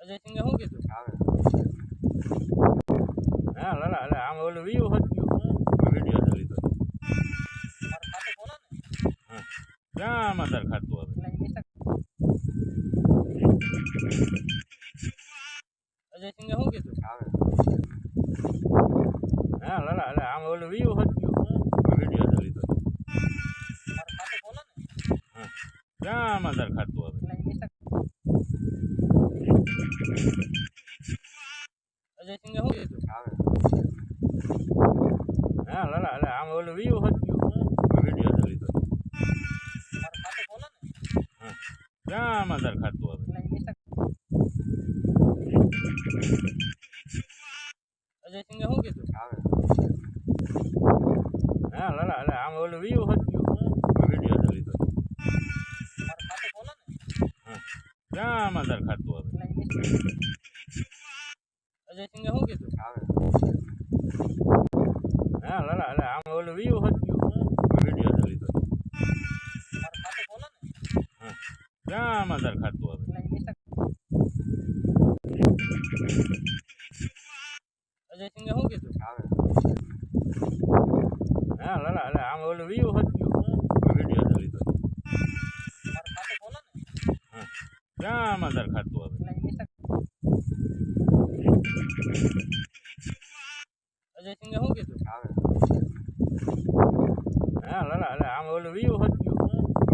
અજય સિંગે શું કીધું આવે હા લલા એટલે આમ ઓલું વ્યૂ હતું વીડિયો તો લીધો ક્યાં આમાં તાર ખાતું મિસ્ટર અજય સિંગે શું કીધું આવે હા લલા એટલે આમ ઓલું વ્યૂ હતું વીડિયો તો લીધો ક્યાં આમાં તાર ખાતું આવે એટલે અહીં મિસ્ટર અજય સિંગે શું કીધું આવે હા લાલા એટલે આમ ઓલું વ્યૂ હતું વીડિયો તો લીધો મારું ખાતું ખોલો ને ક્યાં આમાં તાર ખાતું આવે એટલે અહીં મિસ્ટર અજય સિંગે શું કીધું? આવે. હા લાલા એટલે આમ ઓલું વ્યૂ હતું વીડિયો તો લીધો. ક્યાં આમાં તાર ખાતું આવે એટલે અહીં અજય સિંગે શું કીધું? આવે. હા લલા એટલે આમ ઓલું વ્યૂ હતું વીડિયો તો લીધો મારું ખાતું ખોલો ને ક્યાં આમાં તાર ખાતું આવે એટલે અહીં મિસ્ટર અજય સિંગે શું કીધું? હા લાલા આમ ઓલું વ્યૂ હતું વીડિયો તો લીધો મારું ખાતું ખોલો ને ક્યાં આમાં તાર ખાતું આવે એટલે અહીં મિસ્ટર અજય સિંગે શું કીધું આવે હા લાલા એટલે આમ ઓલું વ્યૂ હતું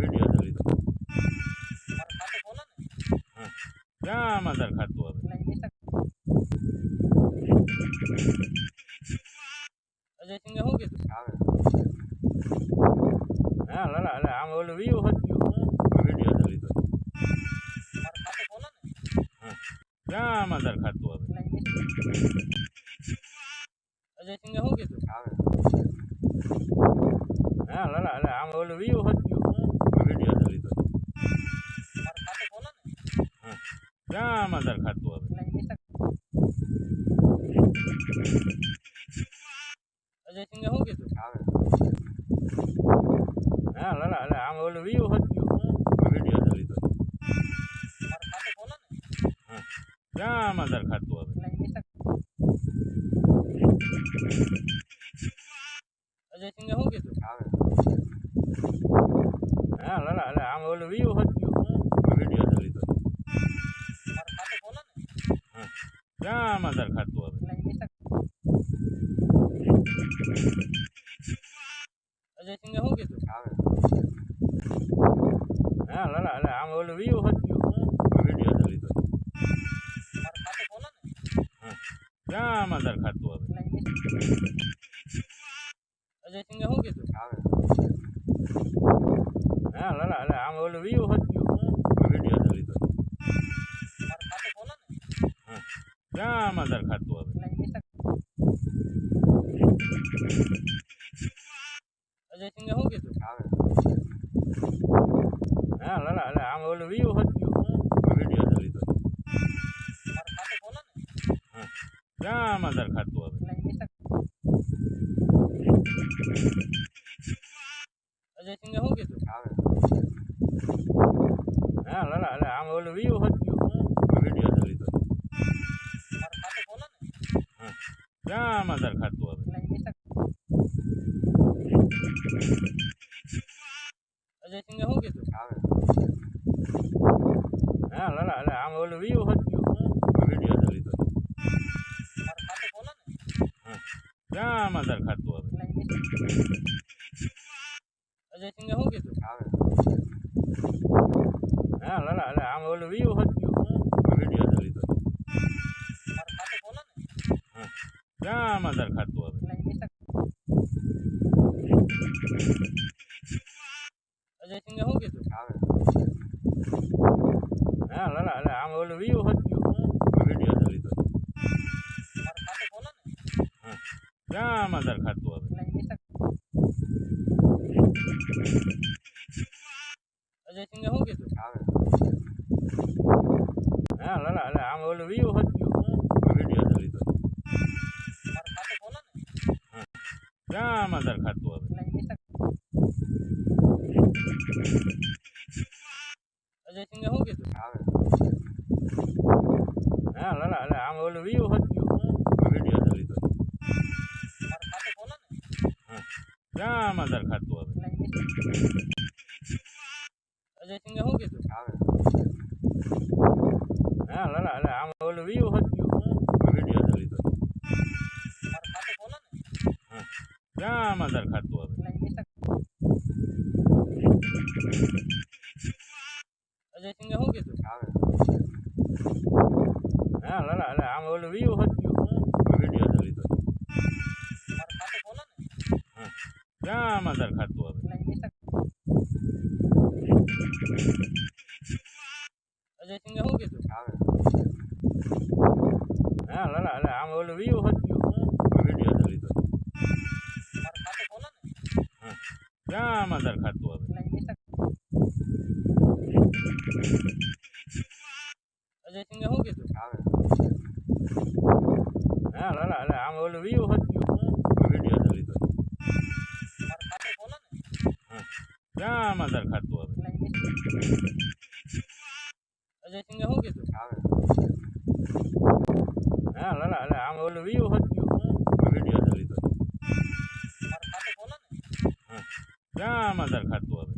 વીડિયો તો લીધો મારું ખાતું ખોલો ને ક્યાં આમાં તાર ખાતું હવે એટલે અહીં અજય સિંગે શું કીધું? આવે. હા લાલા એટલે આમ ઓલું વ્યૂ હતું વીડિયો તો લીધો. ક્યાં આમાં તાર ખાતું આવે. એટલે અહીં અજય સિંગે શું કીધું? આવે. હા લાલા એટલે આમ ઓલું વ્યૂ હતું વીડિયો તો લીધો મારું ખાતું ખોલો ને ક્યાં આમાં તાર ખાતું આવે એટલે અહીં મિસ્ટર અજય સિંગે શું કીધું આવે હા લાલા એટલે વખત હતું વીડિયો તો લીધો ક્યાં આમાં દરખાતું આવે. સિંગે શું કીધું? આવે. હા લલા એટલે આમ ઓલું વ્યૂ હતું વીડિયો તો લીધો ક્યાં આમાં દરખાતું ખાતું આવે એટલે અહીં મિસ્ટર અજય સિંગે શું કીધું આવે હા લાલા એટલે આમ ઓલું વ્યૂ હતું વીડિયો તો લીધો મારું ખાતું ખોલો ને તાર ખાતું આવે એટલે અજય સિંગે શું કીધું હા લાલા એટલે આમ ઓલું વ્યૂ હતું. વીડિયો તો લીધો. ક્યાં માલદાર ખાતું આવે એટલે અજય સિંગે શું કીધું હા. લાલા એટલે આમ ઓલું વ્યૂ હતું વીડિયો તો લીધો મારું ખાતું ખોલો ને ક્યાં આમાં તાર ખાતું આવે એટલે અહીં મિસ્ટર અજય સિંગે શું કીધું આવે હા લાલા એટલે આમ ઓલું વ્યૂ હતું વીડિયો તો લીધો મારું ખાતું ખોલો ને ક્યાં સર ખાતું આવે એટલે અહીં અજય સિંગે શું કીધું? આવે. હા લાલા એટલે આમ ઓલું વ્યૂ હતું વીડિયો તો લીધો. મારું ખાતું ક્યાં આમાં તાર ખાતું આવે એટલે અહીં અજય સિંગે શું કીધું? આવે. હા લાલા એટલે આમ ઓલું વ્યૂ હતું વીડિયો તો લીધો મારું ખાતું ખોલો ને ક્યાં આમાં ખાતું મિસ્ટર અજય સિંગે શું કીધું? આવે. હા લાલા એટલે આમ ઓલું વ્યૂ હતું વીડિયો તો લીધો. ક્યાં આમાં ખાતું મિસ્ટર અજય સિંગે શું કીધું? આવે. હા લલા એટલે આમ ઓલું વ્યૂ હતું વીડિયો તો લીધો મારું ખાતું ખોલો ને આમાં તાર ખાતું અહીં અજય સિંગે શું કીધું? હા લાલા એટલે આમ ઓલું વ્યૂ હતું વીડિયો તો લીધો. આમાં તાર ખાતું આવે. અજય સિંગે શું કીધું? હા લલા એટલે આમ ઓલું વ્યૂ હતું વીડિયો તો લીધો મારું ખાતું ખોલો ને તાર ખાતું આવે અજય સિંગે શું કીધું હા લાલા એટલે આમ ઓલું વ્યૂ હતું. વીડિયો તો લીધો. ક્યાં આમાં તાર ખાતું આવે અજય સિંગે શું કીધું હા લલા એટલે આમ ઓલું વ્યૂ હતું વીડિયો તો લીધો મારું ખાતું ખોલો ને ક્યાં આમાં ખાતું આવે અજય સિંગે શું કીધું? હા લાલા એટલે આમ ઓલું વ્યૂ હતું. વીડિયો તો લીધો. ક્યાં તાર ખાતું આવે અજય સિંગે શું કીધું? હા લાલા એટલે આમ ઓલું વ્યૂ હતું વીડિયો તો લીધો મારું ખાતું ખોલો ને ક્યાં આમાં તાર ખાતું આવે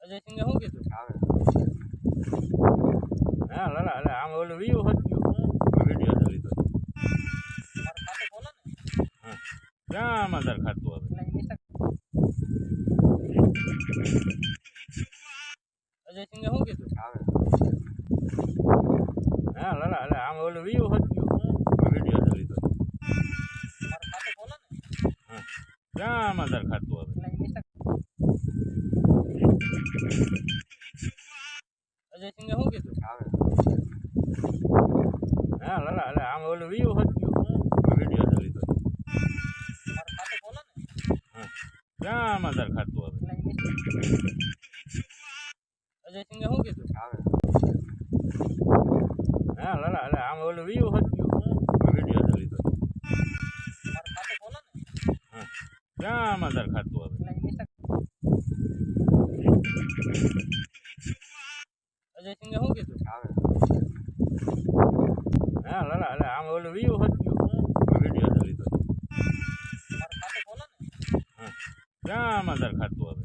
અજય સિંગે શું કીધું? હા લડા એટલે આમ ઓલું વ્યૂ હતું વીડિયો તો લીધો. ક્યાં આમાં તાર ખાતું આવે અજય સિંગે શું કીધું? હા લાલા એટલે આમ ઓલું વ્યૂ હતું વીડિયો તો લીધો મારું ખાતું ખોલો ને ક્યાં આમાં ખાતું આવે અજય સિંગે શું કીધું? હા લલા એટલે આમ ઓલું વ્યૂ હતું વીડિયો તો લીધો. ક્યાં આમાં ખાતું આવે અજય સિંગે શું કીધું? હા લલા એટલે આમ ઓલું વ્યૂ હતું વીડિયો તો લીધો મારું ખાતું ખોલો ને ક્યાં આમાં તાર ખાતું આવે અજય સિંગે શું કીધું? હા લાલા એટલે આમ ઓલું વ્યૂ હતું વીડિયો તો લીધો. ક્યાં આમાં તાર ખાતું આવે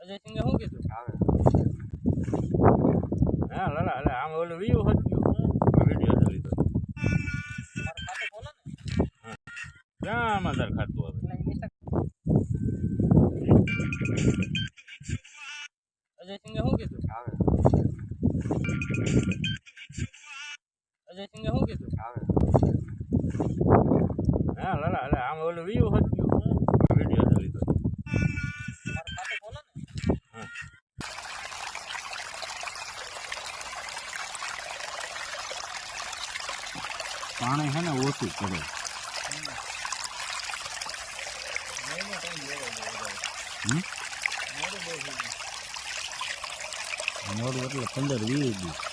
અજય સિંગે શું કીધું? હા લલા એટલે આમ ઓલું વ્યૂ હતું વીડિયો તો લીધો મારું ખાતું ખોલો ને આમાં તાર ખાતું આવે અજય સિંગે શું કીધું? અજય અજયસિંહે શું કીધું? હા લાલા એટલે આમ ઓલું વ્યૂ હતું વીડિયો તો લીધો. પાણી છે ને ઓછું કરે. મોડું એટલે પંદર વીસ દી